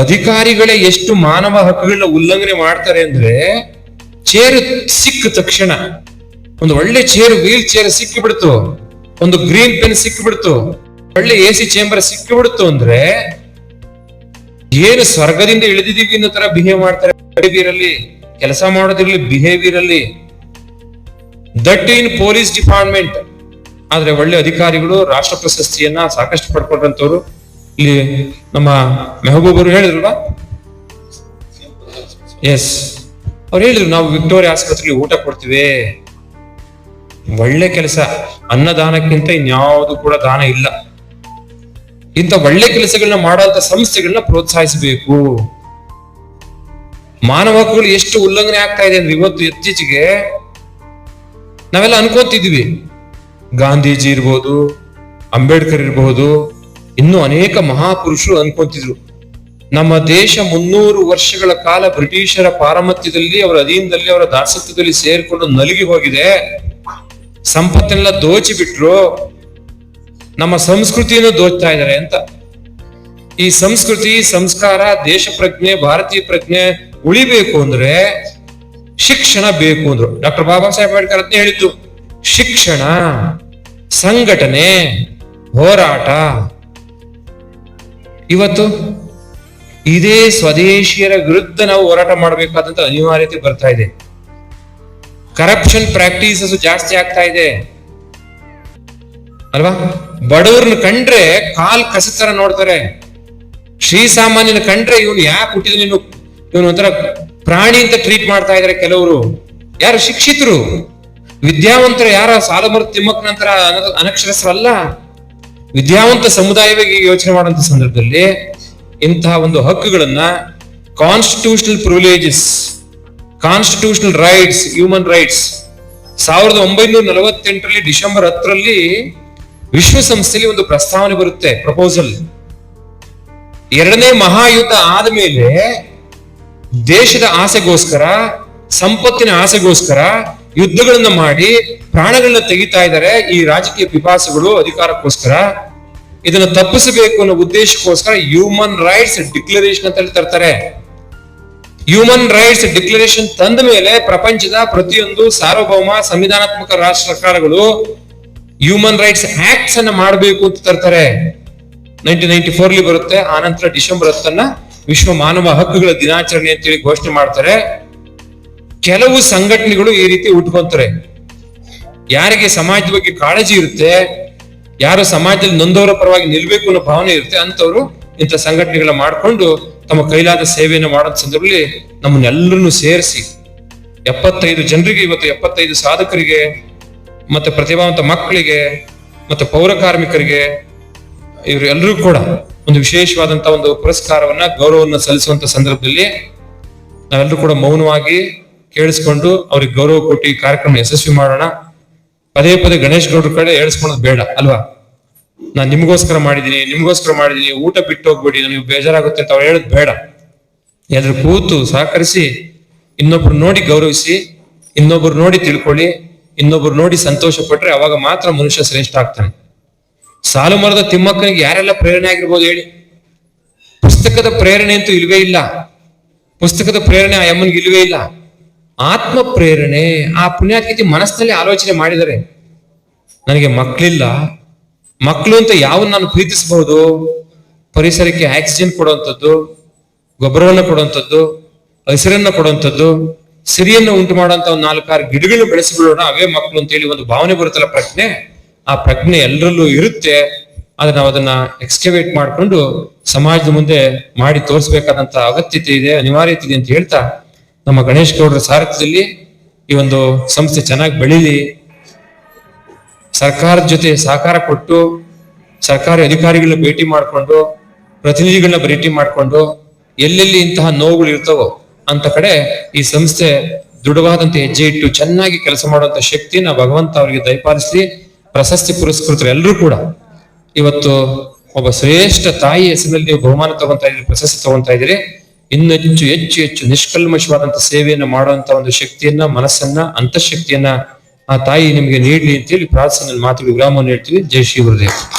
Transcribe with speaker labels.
Speaker 1: ಅಧಿಕಾರಿಗಳೇ ಎಷ್ಟು ಮಾನವ ಹಕ್ಕುಗಳನ್ನ ಉಲ್ಲಂಘನೆ ಮಾಡ್ತಾರೆ ಅಂದ್ರೆ ಚೇರ್ ಸಿಕ್ಕ ತಕ್ಷಣ, ಒಂದು ಒಳ್ಳೆ ಚೇರ್, ವೀಲ್ ಚೇರ್ ಸಿಕ್ಕಿಬಿಡ್ತು, ಒಂದು ಗ್ರೀನ್ ಪೆನ್ ಸಿಕ್ಕಿಬಿಡ್ತು, ಒಳ್ಳೆ ಎ ಸಿ ಚೇಂಬರ್ ಸಿಕ್ಕಿಬಿಡ್ತು ಅಂದ್ರೆ ಏನು ಸ್ವರ್ಗದಿಂದ ಇಳಿದಿದ್ದೀವಿ ಅನ್ನೋ ತರ ಬಿಹೇವ್ ಮಾಡ್ತಾರೆ. ಬಿಹೇವಿಯರಲ್ಲಿ ಕೆಲಸ ಮಾಡೋದಿರಲಿ ಬಿಹೇವಿಯರ್ ಅಲ್ಲಿ ದಟ್ ಇನ್ ಪೊಲೀಸ್ ಡಿಪಾರ್ಟ್ಮೆಂಟ್. ಆದ್ರೆ ಒಳ್ಳೆ ಅಧಿಕಾರಿಗಳು, ರಾಷ್ಟ್ರ ಪ್ರಶಸ್ತಿಯನ್ನ ಸಾಕಷ್ಟು ಪಡ್ಕೊಂಡಂತವ್ರು ಇಲ್ಲಿ ನಮ್ಮ ಮೆಹಬೂಬರು ಹೇಳಿದ್ರಲ್ವಾ? ಎಸ್ ಅವ್ರು ಹೇಳಿದ್ರು, ನಾವು ವಿಕ್ಟೋರಿಯಾ ಆಸ್ಪತ್ರೆಗೆ ಊಟ ಕೊಡ್ತೀವಿ. ಒಳ್ಳೆ ಕೆಲಸ. ಅನ್ನದಾನಕ್ಕಿಂತ ಇನ್ಯಾವುದು ಕೂಡ ದಾನ ಇಲ್ಲ. ಇಂಥ ಒಳ್ಳೆ ಕೆಲಸಗಳನ್ನ ಮಾಡುವಂತ ಸಂಸ್ಥೆಗಳನ್ನ ಪ್ರೋತ್ಸಾಹಿಸಬೇಕು. ಮಾನವ ಹಕ್ಕುಗಳು ಎಷ್ಟು ಉಲ್ಲಂಘನೆ ಆಗ್ತಾ ಇದೆ ಅಂದ್ರೆ ಇವತ್ತು ಇತ್ತೀಚೆಗೆ ನಾವೆಲ್ಲ ಅನ್ಕೋತಿದ್ವಿ ಗಾಂಧೀಜಿ ಇರ್ಬೋದು, ಅಂಬೇಡ್ಕರ್ ಇರಬಹುದು ಇನ್ನೂ ಅನೇಕ ಮಹಾಪುರುಷರು ಅನ್ಕೊಂತಿದ್ರು ನಮ್ಮ ದೇಶ ಮುನ್ನೂರು ವರ್ಷಗಳ ಕಾಲ ಬ್ರಿಟಿಷರ ಪಾರಮತ್ಯದಲ್ಲಿ, ಅವರ ಅಧೀನದಲ್ಲಿ, ಅವರ ದಾಸತ್ವದಲ್ಲಿ ಸೇರಿಕೊಂಡು ನಲುಗಿ ಹೋಗಿದೆ. ಸಂಪತ್ತೆಲ್ಲ ದೋಚಿ ಬಿಟ್ರು, ನಮ್ಮ ಸಂಸ್ಕೃತಿಯನ್ನು ದೋಚ್ತಾ ಇದ್ದಾರೆ ಅಂತ. ಈ ಸಂಸ್ಕೃತಿ, ಸಂಸ್ಕಾರ, ದೇಶ ಪ್ರಜ್ಞೆ, ಭಾರತೀಯ ಪ್ರಜ್ಞೆ ಉಳಿಬೇಕು ಅಂದ್ರೆ ಶಿಕ್ಷಣ ಬೇಕು ಅಂದ್ರು. ಡಾಕ್ಟರ್ ಬಾಬಾ ಸಾಹೇಬ್ ಅಂಬೇಡ್ಕರ್ ಅದನ್ನೇ ಹೇಳಿದ್ದು, ಶಿಕ್ಷಣ, ಸಂಘಟನೆ, ಹೋರಾಟ. ಇವತ್ತು ಇದೇ ಸ್ವದೇಶಿಯರ ವಿರುದ್ಧ ನಾವು ಹೋರಾಟ ಮಾಡಬೇಕಾದಂತ ಅನಿವಾರ್ಯತೆ ಬರ್ತಾ ಇದೆ. ಕರಪ್ಷನ್ ಪ್ರಾಕ್ಟೀಸಸ್ ಜಾಸ್ತಿ ಆಗ್ತಾ ಇದೆ. ಅಲ್ವಾ? ಬಡವ್ರನ್ನ ಕಂಡ್ರೆ ಕಾಲ್ ಕಸತರ ನೋಡ್ತಾರೆ. ಶ್ರೀ ಸಾಮಾನ್ಯನ ಕಂಡ್ರೆ ಇವನು ಯಾಕೆ ಹುಟ್ಟಿದ ನೀನು ಇವನು ಒಂಥರ ಪ್ರಾಣಿ ಅಂತ ಟ್ರೀಟ್ ಮಾಡ್ತಾ ಇದಾರೆ ಕೆಲವರು. ಯಾರು ಶಿಕ್ಷಿತರು? ವಿದ್ಯಾವಂತರು ಯಾರ ಸಾಲಮರ ತಿಮ್ಮಕ್ ನಂತರ ಅನಕ್ಷರಸ್ಥರಲ್ಲ ವಿದ್ಯಾವಂತ ಸಮುದಾಯವಾಗಿ ಯೋಚನೆ ಮಾಡುವಂತ ಸಂದರ್ಭದಲ್ಲಿ ಇಂತಹ ಒಂದು ಹಕ್ಕುಗಳನ್ನ constitutional privileges constitutional rights human rights ಸಾವಿರದ ಒಂಬೈನೂರ ನಲವತ್ತೆಂಟರಲ್ಲಿ ಡಿಸೆಂಬರ್ ಹತ್ತರಲ್ಲಿ ವಿಶ್ವಸಂಸ್ಥೆಯಲ್ಲಿ ಒಂದು ಪ್ರಸ್ತಾವನೆ ಬರುತ್ತೆ ಪ್ರಪೋಸಲ್ ಎರಡನೇ ಮಹಾಯುದ್ಧ ಆದಮೇಲೆ ದೇಶದ ಆಸೆಗೋಸ್ಕರ, ಸಂಪತ್ತಿನ ಆಸೆಗೋಸ್ಕರ ಯುದ್ಧಗಳನ್ನ ಮಾಡಿ ಪ್ರಾಣಗಳನ್ನ ತೆಗಿತಾ ಇದ್ದಾರೆ ಈ ರಾಜಕೀಯ ಪಿಪಾಸುಗಳು ಅಧಿಕಾರಕ್ಕೋಸ್ಕರ. ಇದನ್ನ ತಪ್ಪಿಸಬೇಕು ಅನ್ನೋ ಉದ್ದೇಶಕ್ಕೋಸ್ಕರ ಹ್ಯೂಮನ್ ರೈಟ್ಸ್ ಡಿಕ್ಲರೇಷನ್ ಅಂತ ಹೇಳಿ ತರ್ತಾರೆ. ಹ್ಯೂಮನ್ ರೈಟ್ಸ್ ಡಿಕ್ಲರೇಷನ್ ತಂದ ಮೇಲೆ ಪ್ರಪಂಚದ ಪ್ರತಿಯೊಂದು ಸಾರ್ವಭೌಮ ಸಂವಿಧಾನಾತ್ಮಕ ರಾಷ್ಟ್ರ ಸರ್ಕಾರಗಳು ಹ್ಯೂಮನ್ ರೈಟ್ಸ್ ಆಕ್ಟ್ಸ್ ಅನ್ನ ಮಾಡಬೇಕು ಅಂತ ತರ್ತಾರೆ. ನೈನ್ಟೀನ್ ನೈನ್ಟಿ ಫೋರ್ಲಿ ಬರುತ್ತೆ, ಆನಂತರ ಡಿಸೆಂಬರ್ ಹತ್ತನ್ನ ವಿಶ್ವ ಮಾನವ ಹಕ್ಕುಗಳ ದಿನಾಚರಣೆ ಅಂತೇಳಿ ಘೋಷಣೆ ಮಾಡ್ತಾರೆ. ಕೆಲವು ಸಂಘಟನೆಗಳು ಈ ರೀತಿ ಉಟ್ಕೊಂತಾರೆ ಯಾರಿಗೆ ಸಮಾಜದ ಬಗ್ಗೆ ಕಾಳಜಿ ಇರುತ್ತೆ, ಯಾರು ಸಮಾಜದಲ್ಲಿ ನೊಂದವರ ಪರವಾಗಿ ನಿಲ್ಬೇಕು ಅನ್ನೋ ಭಾವನೆ ಇರುತ್ತೆ ಅಂತವ್ರು ಇಂಥ ಸಂಘಟನೆಗಳ ಮಾಡ್ಕೊಂಡು ತಮ್ಮ ಕೈಲಾದ ಸೇವೆಯನ್ನು ಮಾಡೋ ಸಂದರ್ಭದಲ್ಲಿ ನಮ್ಮನ್ನೆಲ್ಲರನ್ನು ಸೇರಿಸಿ, ಎಪ್ಪತ್ತೈದು ಜನರಿಗೆ ಇವತ್ತು ಎಪ್ಪತ್ತೈದು ಸಾಧಕರಿಗೆ, ಮತ್ತೆ ಪ್ರತಿಭಾವಂತ ಮಕ್ಕಳಿಗೆ, ಮತ್ತೆ ಪೌರ ಕಾರ್ಮಿಕರಿಗೆ, ಇವರು ಎಲ್ಲರೂ ಕೂಡ ಒಂದು ವಿಶೇಷವಾದಂತಹ ಒಂದು ಪುರಸ್ಕಾರವನ್ನ ಗೌರವವನ್ನು ಸಲ್ಲಿಸುವಂತ ಸಂದರ್ಭದಲ್ಲಿ ನಾವೆಲ್ಲರೂ ಕೂಡ ಮೌನವಾಗಿ ಕೇಳಿಸ್ಕೊಂಡು ಅವ್ರಿಗೆ ಗೌರವ ಕೊಟ್ಟು ಕಾರ್ಯಕ್ರಮ ಯಶಸ್ವಿ ಮಾಡೋಣ. ಪದೇ ಪದೇ ಗಣೇಶ್ ಗೌಡ್ರ ಕಡೆ ಹೇಳ್ಸ್ಕೊಳೋದು ಬೇಡ, ಅಲ್ವಾ? ನಾನ್ ನಿಮ್ಗೋಸ್ಕರ ಮಾಡಿದೀನಿ ನಿಮ್ಗೋಸ್ಕರ ಮಾಡಿದೀನಿ ಊಟ ಬಿಟ್ಟು ಹೋಗ್ಬೇಡಿ ನನಗೆ ಬೇಜಾರಾಗುತ್ತೆ ಅಂತ ಅವ್ರು ಹೇಳೋದು ಬೇಡ. ಎಲ್ಲರೂ ಕೂತು ಸಹಕರಿಸಿ, ಇನ್ನೊಬ್ರು ನೋಡಿ ಗೌರವಿಸಿ, ಇನ್ನೊಬ್ರು ನೋಡಿ ತಿಳ್ಕೊಳ್ಳಿ, ಇನ್ನೊಬ್ರು ನೋಡಿ ಸಂತೋಷ ಪಟ್ರೆ ಅವಾಗ ಮಾತ್ರ ಮನುಷ್ಯ ಶ್ರೇಷ್ಠ ಆಗ್ತಾನೆ. ಸಾಲು ಮರದ ತಿಮ್ಮಕ್ಕನಿಗೆ ಯಾರೆಲ್ಲ ಪ್ರೇರಣೆ ಆಗಿರ್ಬೋದು ಹೇಳಿ? ಪುಸ್ತಕದ ಪ್ರೇರಣೆ ಅಂತೂ ಇಲ್ವೇ ಇಲ್ಲ. ಪುಸ್ತಕದ ಪ್ರೇರಣೆ ಆ ಅಮ್ಮನಿಗೆ ಇಲ್ವೇ ಇಲ್ಲ. ಆತ್ಮ ಪ್ರೇರಣೆ ಆ ಪುಣ್ಯಾತ್ಕತಿ ಮನಸ್ಸಿನಲ್ಲಿ ಆಲೋಚನೆ ಮಾಡಿದರೆ ನನಗೆ ಮಕ್ಕಳಿಲ್ಲ ಮಕ್ಕಳು ಅಂತ ಯಾವ ನಾನು ಪ್ರೀತಿಸಬಹುದು? ಪರಿಸರಕ್ಕೆ ಆಕ್ಸಿಜನ್ ಕೊಡುವಂಥದ್ದು ಗೊಬ್ಬರವನ್ನು ಕೊಡುವಂಥದ್ದು, ಹಸಿರನ್ನು ಕೊಡುವಂಥದ್ದು, ಸಿರಿಯನ್ನು ಉಂಟು ಮಾಡುವಂತ ಒಂದು ನಾಲ್ಕಾರು ಗಿಡಗಳನ್ನು ಬೆಳೆಸಿಕೊಳ್ಳೋಣ, ಅವೇ ಮಕ್ಕಳು ಅಂತೇಳಿ ಒಂದು ಭಾವನೆ ಬರುತ್ತಲ್ಲ ಪ್ರಜ್ಞೆ? ಆ ಪ್ರಜ್ಞೆ ಎಲ್ಲರಲ್ಲೂ ಇರುತ್ತೆ. ಆದ್ರೆ ನಾವು ಅದನ್ನ ಎಕ್ಸ್ಕವೇಟ್ ಮಾಡಿಕೊಂಡು ಸಮಾಜದ ಮುಂದೆ ಮಾಡಿ ತೋರಿಸಬೇಕಾದಂತ ಅಗತ್ಯತೆ ಇದೆ, ಅನಿವಾರ್ಯತೆ ಇದೆ ಅಂತ ಹೇಳ್ತಾ ನಮ್ಮ ಗಣೇಶ್ ಗೌಡರ ಸಾರಥ್ಯದಲ್ಲಿ ಈ ಒಂದು ಸಂಸ್ಥೆ ಚೆನ್ನಾಗಿ ಬೆಳೀಲಿ. ಸರ್ಕಾರದ ಜೊತೆ ಸಹಕಾರ ಕೊಟ್ಟು ಸರ್ಕಾರಿ ಅಧಿಕಾರಿಗಳನ್ನ ಭೇಟಿ ಮಾಡಿಕೊಂಡು ಪ್ರತಿನಿಧಿಗಳನ್ನ ಭೇಟಿ ಮಾಡಿಕೊಂಡು ಎಲ್ಲೆಲ್ಲಿ ಇಂತಹ ನೋವುಗಳು ಇರ್ತವೋ ಅಂತ ಕಡೆ ಈ ಸಂಸ್ಥೆ ದೃಢವಾದಂತ ಹೆಜ್ಜೆ ಇಟ್ಟು ಚೆನ್ನಾಗಿ ಕೆಲಸ ಮಾಡುವಂತ ಶಕ್ತಿನ ಭಗವಂತ ಅವರಿಗೆ ದಯಪಾಲಿಸಿ ಪ್ರಶಸ್ತಿ ಪುರಸ್ಕೃತರು ಎಲ್ಲರೂ ಕೂಡ ಇವತ್ತು ಒಬ್ಬ ಶ್ರೇಷ್ಠ ತಾಯಿ ಹೆಸರಿನಲ್ಲಿ ನೀವು ಬಹುಮಾನ ತಗೊಂತ ಇದ್ರಿ ಪ್ರಶಸ್ತಿ ತಗೊಂತ ಇದ್ದೀರಿ. ಇನ್ನು ಹೆಚ್ಚು ಹೆಚ್ಚು ಹೆಚ್ಚು ನಿಷ್ಕಲ್ಮಶವಾದಂತ ಸೇವೆಯನ್ನ ಮಾಡುವಂತ ಒಂದು ಶಕ್ತಿಯನ್ನ, ಮನಸ್ಸನ್ನ, ಅಂತಃಶಕ್ತಿಯನ್ನ ಆ ತಾಯಿ ನಿಮಗೆ ನೀಡ್ಲಿ ಅಂತೇಳಿ ಪ್ರಾರ್ಥನೆ ಮಾತು ವಿರಾಮವನ್ನು ಹೇಳ್ತೀವಿ. ಜೈ ಶ್ರೀ ಗುರುದೇವ್.